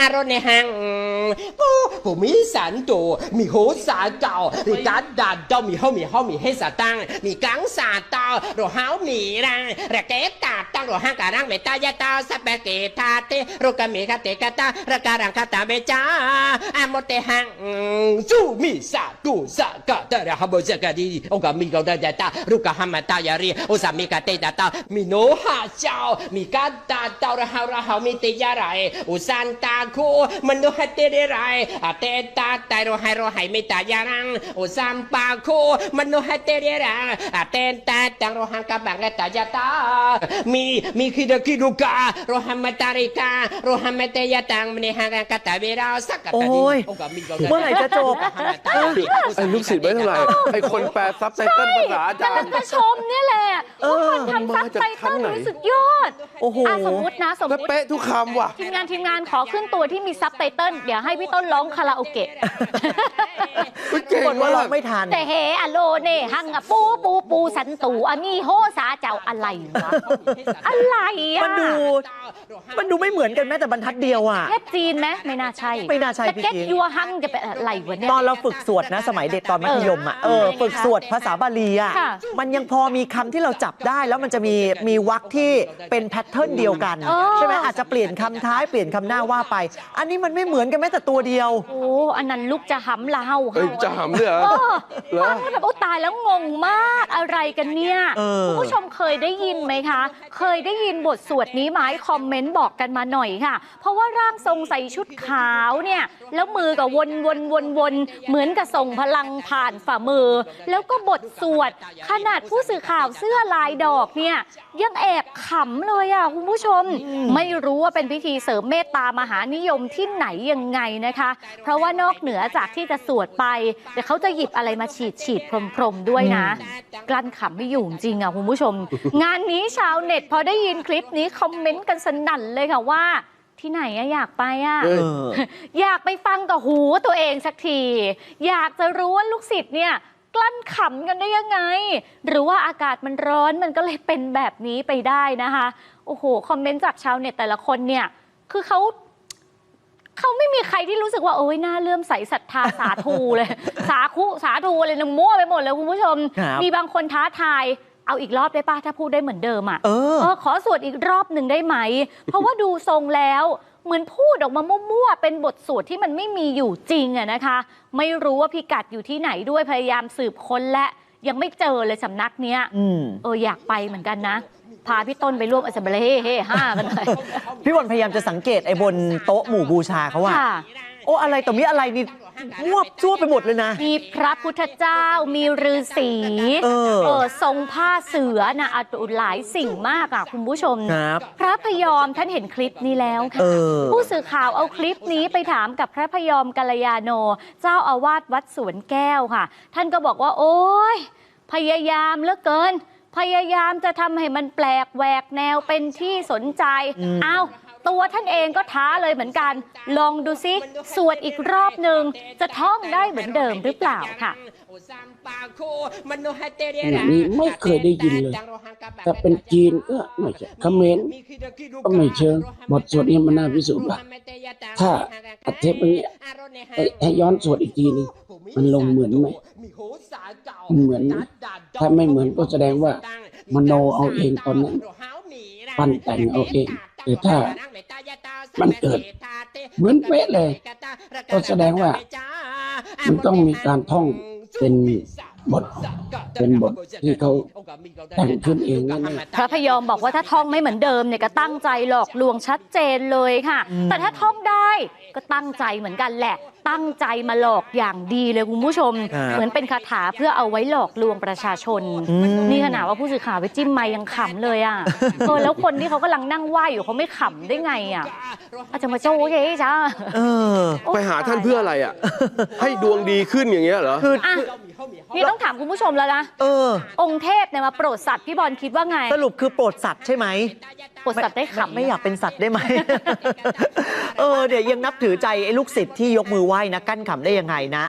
អរុណេហੰ ณ์ในห้างปูปูมีสันตูมีโหสาเก่ามีการดัดเจ้ามีเฮามีเฮามีเฮสตังมีกังสาเตาโรเฮามีรังระเกตตาตังโรห้างการังเมตายาเตาสเปเกตาเตโรกามีคาเตกาตาระการังคาตาเบจ้าอามเตหังจูมีสากูสากะตะระฮับเซกะดีโอกามีกาตาตารุกะฮัมมตายารีโอสามีกาเตตาตามีโนหาเจ้ามีกาตาเตาระฮาระฮามีเตยาไรอุสันตาคูมันโนฮัตเตเรไรอาเตตาไตโรไฮโรไฮเมตายารังอุสัมปาคูมันโนฮัตเตเรไรอาเตตาตังโรหังกาบังเลตายาตามีมีคิดคิดุกาโรฮัมมาตาริกาโรฮัมเมเตยาตังมเนหังกาตาเวราสักกะโอ้ยโอกามีกาเมื่อไหร่จะจบไอ้ลูกศิษย์ไม่เท่าไหร่ไอ้คนแปลซับไตเติ้ลภาษาอาจารกำลังย์จะชมเนี่ยแหละเอ อว่าคนทำซับไตเติ้ลนี่สุดยอดโอ้โหอะสมมตินะสมมแล้วติเป๊ะทุกคำว่ะทีมงานทีมงานขอขึ้นตัวที่มีซับไตเติ้ลเดี๋ยวให้พี่ต้นร้องคาราโอเกะเฮ้ยเก่งกดว่ามาร้อกงไม่ทัน แต่เฮอะโลเน่หังอะปูปูปูสันตูอะมีโฮสาเจ้าอะไรวะอะไรอะมันดู มันดูไม่เหมือนกันแม้แต่บรรทัดเดียวอะเทพจีนไหมไม่น่าใช่ไม่น่าใช่แต่เก็ตพี่กิ๊กยัวหังจะเป็นอะไรวะเนี่ยตอนเราฝึกสวดนะสมัยเด็กตอนมัธยมอะเออฝึกสวดภาษาบาลีอะค่ะมันยังพอมีคำที่เราจับได้แล้วมันจะมีมีวรรคที่เป็นแพทเทิร์นเดียวกันเออใช่ไหมอาจจะเปลี่ยนคำท้ายเปลี่ยนคำหน้าว่าไป อันนี้มันไม่เหมือนกันแม้แต่ตัวเดียว โอ้ อันนั้นลูกจะหำละเฮาเอ้ยจะหำด้วยเหรอ เออเหรอ ฟังแล้วแบบโอ้ตายแล้วงงมากอะไรกันเนี่ย เออ คุณผู้ชมเคยได้ยินไหมคะ เคยได้ยินบทสวดนี้ไหมคอมเมนต์บอกกันมาหน่อยค่ะ เพราะว่าร่างทรงใส่ชุดขาวเนี่ย แล้วมือกับวนวนวนวนเหมือนกับส่งพลังผ่านฝ่ามือ แล้วก็บทสวดขนาดผู้สื่อข่าวเสื้อลายดอกเนี่ยยังแอบขำเลยอะคุณผู้ชม ไม่รู้ว่าเป็นพิธีเสริมเมตตามหานิยมที่ไหนยังไงนะคะ เพราะว่านอกเหนือจากที่จะสวดไปเดี๋ยวเขาจะหยิบอะไรมาฉีดฉีดพรมๆด้วยนะ กลั้นขำไม่อยู่จริงอะคุณผู้ชม งานนี้ชาวเน็ตพอได้ยินคลิปนี้คอมเมนต์กันสนั่นเลยค่ะว่าที่ไหนอะอยากไปอะเอเอออยากไปฟังกับหูตัวเองสักที อยากจะรู้ว่าลูกศิษย์เนี่ย กลั้นขำกันได้ยังไง หรือว่าอากาศมันร้อนมันก็เลยเป็นแบบนี้ไปได้นะคะ โอ้โห คอมเมนต์จากชาวเน็ตแต่ละคนเนี่ย คือเขาเขาไม่มีใครที่รู้สึกว่า โอ้ยน่าเลื่อมใสศรัทธาสาธุเลย สาธุสาธุอะไรนะมั่วไปหมดเลยคุณผู้ชม ครับ มีบางคนท้าทาย เอาอีกรอบได้ป่ะ ถ้าพูดได้เหมือนเดิมอะ เออ เออขอสวดอีกรอบหนึ่งได้ไหม เพราะว่าดูทรงแล้ว เหมือนพูดออกมามั่วๆ เป็นบทสวดที่มันไม่มีอยู่จริงอะนะคะ ไม่รู้ว่าพิกัดอยู่ที่ไหนด้วยพยายามสืบค้นและยังไม่เจอเลยสำนักเนี้ยอืม เอออยากไปเหมือนกันนะ พาพี่ต้นไปร่วมอัสเบลเฮ่เฮ่ห้ากันเลยพี่บอลพยายามจะสังเกตไอ้บนโต๊ะหมู่บูชาเขาว่าค่ะ โอ้อะไรต่อมีอะไรนี่มั่วซั่วไปหมดเลยนะ มีพระพุทธเจ้ามีฤาษีเออทรงผ้าเสือนะอะหลายสิ่งมากอะคุณผู้ชม ครับพระพยอมท่านเห็นคลิปนี้แล้วค่ะ เออ ผู้สื่อข่าวเอาคลิปนี้ไปถามกับพระพยอมกัลยาโน เจ้าอาวาสวัดสวนแก้วค่ะ ท่านก็บอกว่า โอ้ยพยายามเหลือเกิน พยายามจะทำให้มันแปลกแหวกแนวเป็นที่สนใจอืมเอา ตัวท่านเองก็ท้าเลยเหมือนกัน ลองดูซิสวดอีกรอบหนึ่งจะท่องได้เหมือนเดิมหรือเปล่าค่ะอันนี้ไม่เคยได้ยินเลยถ้าเป็นจีนก็ไม่ใช่เขมรก็ไม่เชิงบทสวดนี้มันน่าพิสูจน์ว่าถ้าอัดเทปอย่างเงี้ยให้ให้ย้อนสวดอีกทีหนึงมันลงเหมือนไหมเหมือน ถ้าไม่เหมือนก็แสดงว่ามโนเอาเองตอนนั้นปั้นแต่งเอาเอง แต่ถ้ามันเกิดเหมือนเป๊ะเลย ก็แสดงว่า มันต้องมีการท่องเป็น บทเป็นบทที่เขาแต่งขึ้นเองนั่นเองพระพยอมบอกว่าถ้าท่องไม่เหมือนเดิมเนี่ยก็ตั้งใจหลอกลวงชัดเจนเลยค่ะอืมแต่ถ้าท่องได้ก็ตั้งใจเหมือนกันแหละ ตั้งใจมาหลอกอย่างดีเลยคุณผู้ชม เหมือนเป็นคาถาเพื่อเอาไว้หลอกลวงประชาชนอืมนี่ขนาดว่าผู้สื่อข่าวไปจิ้มไม้ยังขำเลยอะเออแล้วคนที่เขากำลังนั่งไหวอยู่เขาไม่ขำได้ไงอะอาจจะมาโจ้เย้จ้าเออไปหาท่านเพื่ออะไรอะให้ดวงดีขึ้นอย่างเงี้ยเหรอคืออะ นี่ต้องถามคุณผู้ชมแล้วนะเออ องค์เทพเนี่ยมาโปรดสัตว์พี่บอลคิดว่าไงสรุปคือโปรดสัตว์ใช่ไหมโปรดสัตว์ได้ขำไม่อยากเป็นสัตว์ได้ไหม เออเดี๋ยวยังนับถือใจไอ้ลูกศิษย์ที่ยกมือไหว้นะกั้นขำได้ยังไงนะ